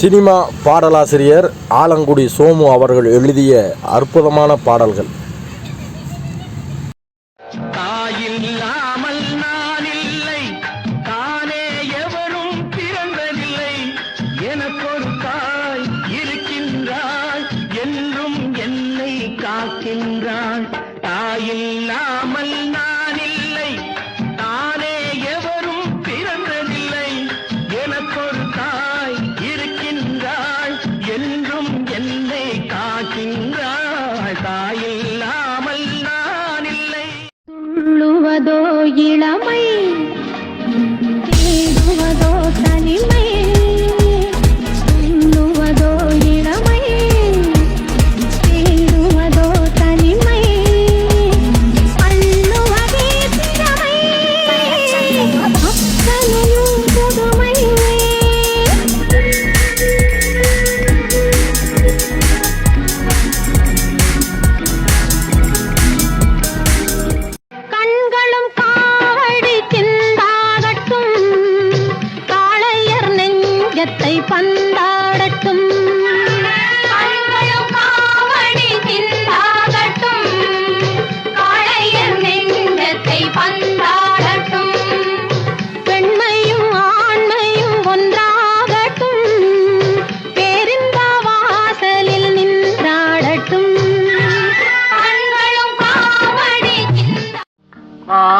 Cinema பாடலாசிரியர் ஆலங்குடி சோமு அவர்கள் எழுதிய அற்புதமான பாடல்கள்.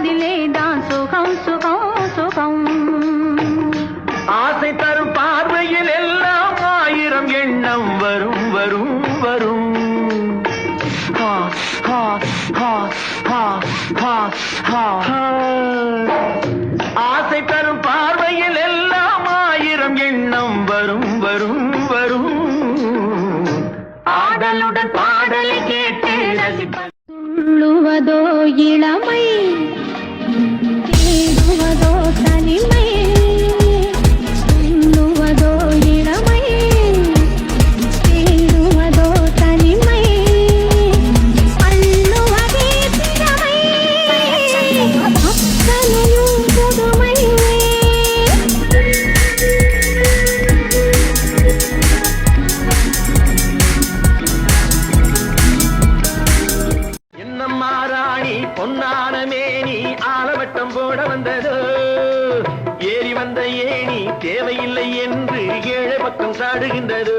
ரசிப்பதிலே தான் சுகம் சுகம் சுகம். ஆசை தரும் பார்வையில் எல்லாம் ஆயிரம் எண்ணம் வரும் வரும் வரும். ஹா, ஹா, ஹா, ஹா, ஹா, ஹா. ஆசை தரும் பார்வையில் எல்லாம் ஆயிரம் எண்ணம் வரும் வரும் வரும். ஆடலுடன் பாடலை கேட்டு ரசிப்பது இளமை. ஆலவட்டம் போட வந்ததோ? ஏறி வந்த ஏணி தேவையில்லை என்று ஏழை பக்கம் சாடுகின்றது.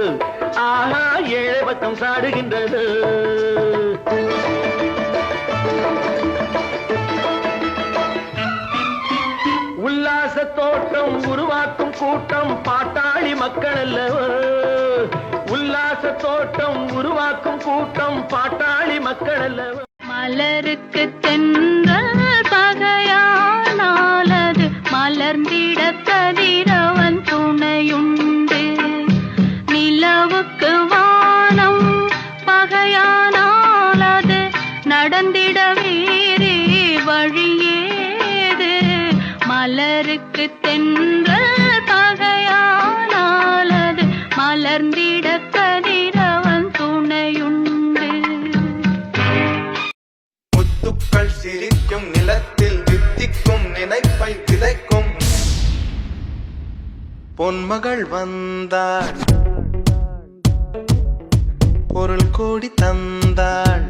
ஆஹா ஏழை பக்கம் சாடுகின்றது. உல்லாச தோட்டம் உருவாக்கும் கூட்டம் பாட்டாளி மக்கள் அல்லவோ? உல்லாச தோட்டம் உருவாக்கும் கூட்டம் பாட்டாளி மக்கள் அல்லவோ? மலருக்கு தென் மலருக்கு தென்றல் பகையானால் அது மலர்ந்திட கதிரவன் துணையுண்டு. முத்துக்கள் சிரிக்கும் நிலத்தில் வித்திக்கும் நினைப்பை விதைக்கும் பொன்மகள் வந்தாள். பொருள் கோடி தந்தாள்.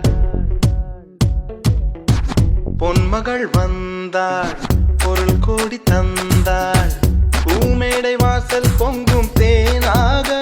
பொன்மகள் வந்தாள். பொருள் கோடி தந்தாள். பூமேடை வாசல் பொங்கும் தேனாக